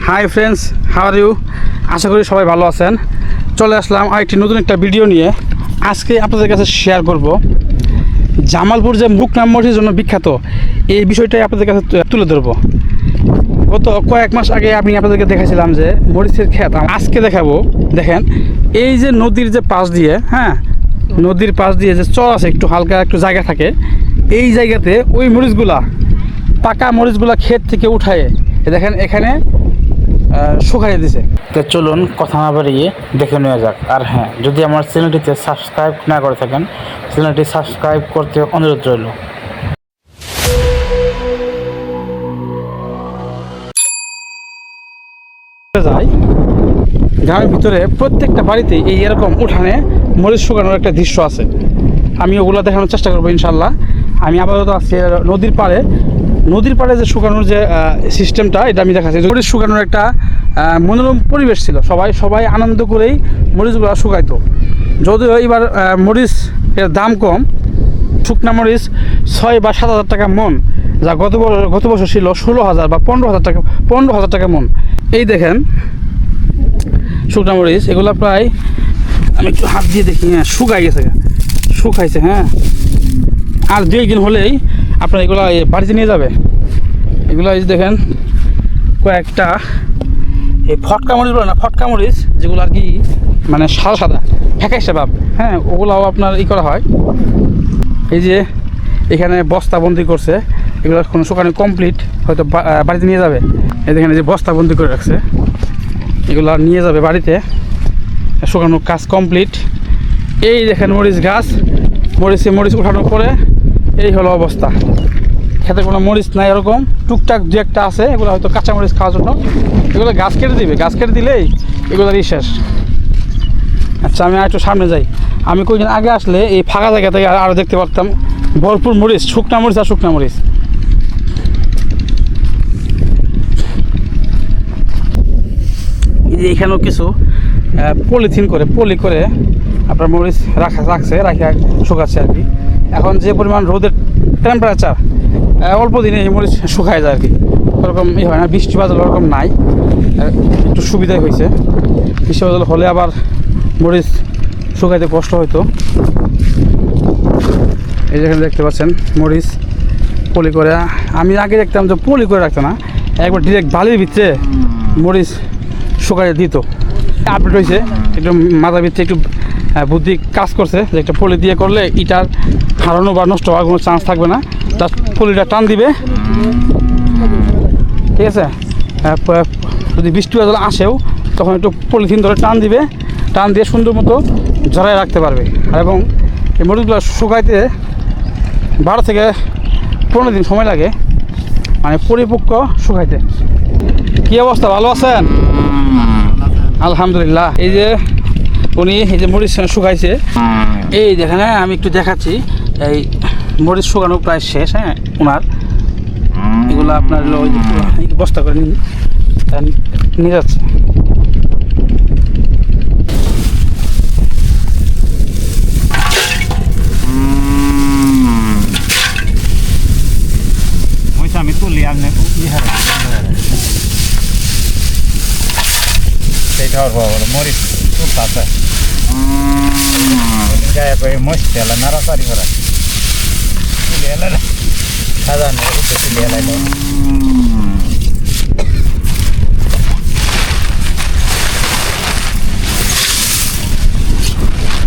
Hi friends how are you আশা করি সবাই ভালো আছেন। চলে আসলাম আরেকটি নতুন একটা ভিডিও নিয়ে। আজকে আপনাদের কাছে শেয়ার করব। জামালপুর যে মুকনাম মসজিদের জন্য বিখ্যাত এই বিষয়টাই আপনাদের কাছে তুলে ধরবো। গত কয়েক মাস আগে আমি আপনাদেরকে দেখাছিলাম যে মরিচের ক্ষেত আম- আজকে দেখাবো। দেখেন এই যে নদীর যে পাশ দিয়ে হ্যাঁ নদীর পাশ দিয়ে যে চর আছে একটু হালকা একটু জায়গা থাকে এই জায়গাতে ওই মরিচগুলা পাকা মরিচগুলা ক্ষেত থেকে উঠায় দেখেন এখানে শুকাইয়ে দিছে। তো চলুন কথা না বাড়িয়ে দেখে নেওয়া যাক। আর হ্যাঁ যদি আমার চ্যানেলটিতে সাবস্ক্রাইব না করে থাকেন চ্যানেলটি সাবস্ক্রাইব করতে অনুরোধ রইল। যায় গ্রামের ভিতরে প্রত্যেকটা বাড়িতেই এই এরকম উঠানে মরিচ শুকানোর একটা দৃশ্য আছে। আমি ওগুলো দেখানোর চেষ্টা করব ইনশাল্লাহ আমি আপাতত আছি নদীর পাড়ে। নদীর পাড়ে যে শুকানোর যে সিস্টেমটা, এটা আমি দেখাচ্ছি। মরিচ শুকানোর একটা মনোরম পরিবেশ ছিল। সবাই সবাই আনন্দ করেই মরিচগুলো শুকাইতো। যদিও এবার মরিচ এর দাম কম। শুকনা মরিচ ছয় বা সাত হাজার টাকা মন, যা গত গত বছর ছিল ষোলো হাজার বা পনেরো হাজার টাকা, পনেরো হাজার টাকা মন। এই দেখেন শুকনা মরিচ, এগুলো প্রায়, আমি একটু হাত দিয়ে দেখি হ্যাঁ শুকাই গেছে শুকাইছে হ্যাঁ। আর দুই একদিন হলেই আপনার এগুলো বাড়িতে নিয়ে যাবে। এগুলো এই দেখেন, কয়েকটা এই ফটকা মরিচ বলে না, ফটকা মরিচ, যেগুলো আর কি মানে সাদা সাদা ফ্যাকাইছে ভাব হ্যাঁ ওগুলাও আপনার ই করা হয়। এই যে এখানে বস্তাবন্দি করছে এগুলো কোনো শুকানো কমপ্লিট হয়তো বাড়িতে নিয়ে যাবে। এই দেখেন, এই যে বস্তাবন্দি করে রাখছে। এগুলো নিয়ে যাবে বাড়িতে। শুকানোর কাজ কমপ্লিট। এই দেখেন মরিচ গাছ। মরিচে মরিচ উঠানোর পরে এই হলো অবস্থা। খেতে কোনো মরিচ নাই এরকম। টুকটাক দু একটা আছে, এগুলো হয়তো কাঁচা মরিচ খাওয়ার জন্য। এগুলো গাছ কেটে দিবে। গাছ কেটে দিলেই এগুলোরই শেষ। আচ্ছা আমি একটু সামনে যাই। আমি কয়েকদিন আগে আসলে এই ফাঁকা জায়গা থেকে আরও দেখতে পারতাম। ভরপুর মরিচ, শুকনা মরিচ আর শুকনা মরিচ। যে এখানেও কিছু পলিথিন করে, পলি করে আপনার মরিচ রাখা, রাখছে রাখা শুকাচ্ছে আর কি। এখন যে পরিমাণ রোদের টেম্পারেচার অল্প দিনে এই মরিচ শুকায় যায় আর কি। ওরকম ই হয় না, বৃষ্টি বাদল ওরকম নাই একটু সুবিধাই হয়েছে। বৃষ্টি বাদল হলে আবার মরিচ শুকাইতে কষ্ট হইতো। এই যেখানে দেখতে পাচ্ছেন, মরিচ পলি করে আমি আগে দেখতাম যে পলি করে রাখতো না, একবার ডিরেক্ট বালির ভিতরে মরিচ শুকাই দিত। আপডেট হয়েছে, একটু মাথার ভিতরে একটু বুদ্ধি কাজ করছে যে একটা পলি দিয়ে করলে ইটার হারানো বা নষ্ট হওয়ার কোনো চান্স থাকবে না। তার পলিটা টান দিবে। ঠিক আছে? যদি বৃষ্টি বাদল আসেও, তখন একটু পলিথিন ধরে টান দিবে। টান দিয়ে সুন্দর মতো ঝরায় রাখতে পারবে। এবং এই মরিচগুলো শুকাইতে বারো থেকে পনেরো দিন সময় লাগে মানে পরিপক্ক শুকাইতে। কি অবস্থা? ভালো আছেন? আলহামদুলিল্লাহ। এই যে উনি এই যে মরিচ শুকাইছে। এই দেখেন আমি একটু দেখাচ্ছি। এই মরিচ শুকানো প্রায় শেষ হ্যাঁ ওনার এগুলো আপনার বস্তা করে নিন। নিয়ে যাচ্ছে ওইটা আমি তুলি আপনি ইহারে গায়ে পায়ে মস্তি এলা নাড়াচাড়ি করে। তুলি এলা সাজানো উঠে তুলি এলাইলো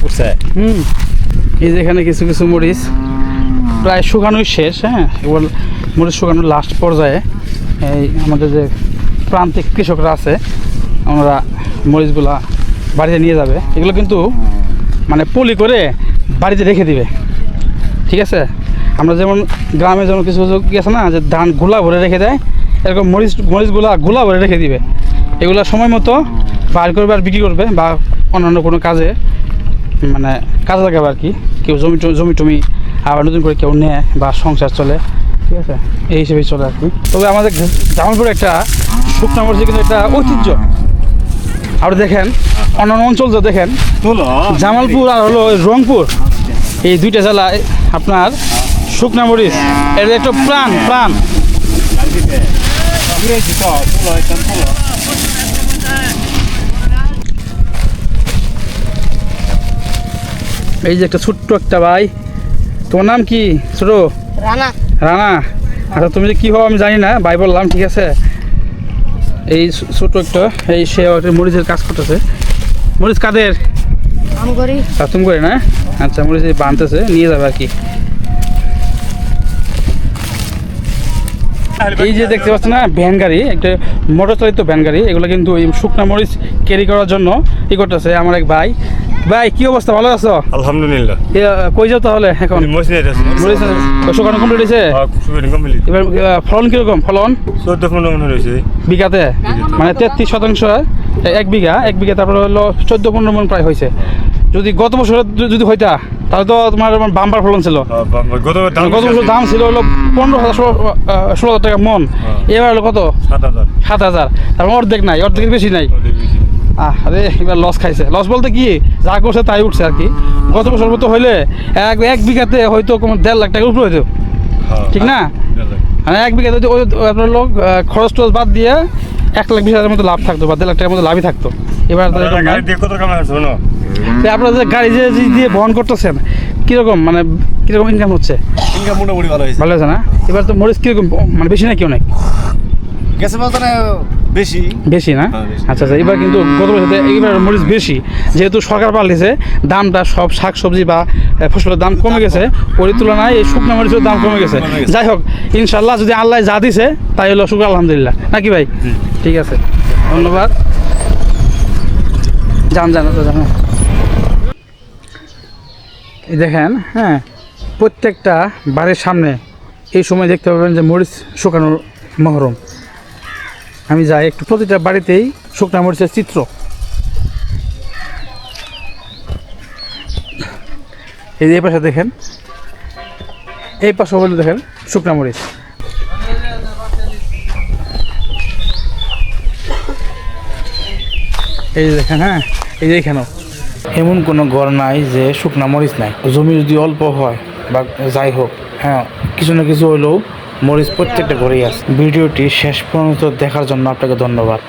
উঠছে? হুম। এই যে এখানে কিছু কিছু মরিচ। প্রায় শুকানোই শেষ হ্যাঁ? এবার মরিচ শুকানোর লাস্ট পর্যায়ে এই আমাদের যে প্রান্তিক কৃষকরা আছে আমরা মরিচগুলা বাড়িতে নিয়ে যাবে। এগুলো কিন্তু মানে পলি করে বাড়িতে রেখে দিবে। ঠিক আছে? আমরা যেমন গ্রামে যেমন কিছু কিছু কি আছে না, যে ধান গোলা ভরে রেখে দেয়, এরকম মরিচ, মরিচগুলা গোলা ভরে রেখে দিবে। এগুলো সময় মতো বার করবে আর বিক্রি করবে বা অন্যান্য কোনো কাজে মানে কাজে লাগাবে আর কি। কেউ জমি জমি টমি আবার নতুন করে কেউ নেয় বা সংসার চলে। ঠিক আছে? এই হিসেবেই চলে আর কি। তবে আমাদের জামালপুরে একটা শুকনা মরিচের কিন্তু একটা ঐতিহ্য। আর দেখেন অন্যান্য অঞ্চল যে দেখেন জামালপুর আর হলো রংপুর। এই দুইটা জেলায় আপনার শুকনা মরিচ এর একটু প্রাণ প্রাণ। এই যে একটা ছোট্ট একটা ভাই তোমার নাম কি ছোট? রানা। রানা। আচ্ছা তুমি যে কী হও আমি জানি না ভাই বললাম ঠিক আছে? এই ছোট একটা এই সে একটা মরিচের কাজ করতেছে। মরিচ কাদের? তুমি করে না? আচ্ছা মরিচ বানতেছে নিয়ে যাবে আর কি। এই যে দেখতে পাচ্ছেন না ভ্যান গাড়ি একটা মোটর চালিত ভ্যান গাড়ি এগুলো কিন্তু শুকনা মরিচ ক্যারি করার জন্য ই করতেছে। আমার এক ভাই ভাই কি অবস্থা? ভালো আছো? আলহামদুলিল্লাহ। কই যাও তাহলে এখন? মসজিদ আছে? মরিচ শুকানো কমপ্লিট হয়েছে এবার ফলন কীরকম? ফলন? চোদ্দ পনেরো মনে রয়েছে। বিঘাতে? মানে তেত্রিশ শতাংশ এক বিঘা এক বিঘা তারপরে হলো চোদ্দ পনেরো মন প্রায় হয়েছে। যদি গত বছর যদি হইতা তাহলে তো তোমার বাম্পার ফলন ছিল। গত বছর দাম ছিল হলো পনেরো হাজার ষোলো হাজার টাকা মন। এবার হলো কত? সাত হাজার। সাত হাজার। তারপর অর্ধেক নাই অর্ধেকের বেশি নাই। আরে এবার লস খাইছে। লস বলতে কি? যা করছে তাই উঠছে আর কি। গত বছর মতো হইলে এক এক বিঘাতে হয়তো কোনো দেড় লাখ টাকার উপরে হইতো। ঠিক না? মানে এক বিঘাতে যদি ওই আপনার লোক খরচ টরচ বাদ দিয়ে এক লাখ বিশ হাজারের মতো লাভ থাকতো বা দেড় লাখ টাকার মতো লাভই থাকতো। এবার আপনারা যে গাড়ি যে দিয়ে বহন করতেছেন কীরকম? মানে কীরকম ইনকাম হচ্ছে? ইনকাম মোটামুটি ভালো হয়েছে। ভালো আছে না? এবার তো মরিচ কীরকম? মানে বেশি না কেউ নাই গেছে বলতে বেশি। বেশি না? হ্যাঁ। আচ্ছা আচ্ছা এবার কিন্তু গত বছর এবার মরিচ বেশি। যেহেতু সরকার পাল্টেছে দামটা সব শাক সবজি বা ফসলের দাম কমে গেছে। ওই তুলনায় এই শুকনো মরিচের দাম কমে গেছে। যাই হোক ইনশাল্লাহ যদি আল্লাহ যা দিছে তাই হলো শুক্র আলহামদুলিল্লাহ। নাকি ভাই? ঠিক আছে। ধন্যবাদ। যান যান তো হ্যাঁ। দেখেন হ্যাঁ প্রত্যেকটা বাড়ির সামনে এই সময় দেখতে পাবেন যে মরিচ শুকানোর মহরম। আমি যাই একটু প্রতিটা বাড়িতেই শুকনা মরিচের চিত্র। এই যে এই পাশে দেখেন, এই পাশে হলে দেখেন শুকনা মরিচ। এই যে দেখেন হ্যাঁ এই যে এখানেও। এমন কোনো ঘর নাই যে শুকনা মরিচ নাই। জমি যদি অল্প হয় বা যাই হোক হ্যাঁ কিছু না কিছু হলেও মরিচ প্রত্যেকটা ঘরেই আছে। ভিডিওটি শেষ পর্যন্ত দেখার জন্য আপনাকে ধন্যবাদ।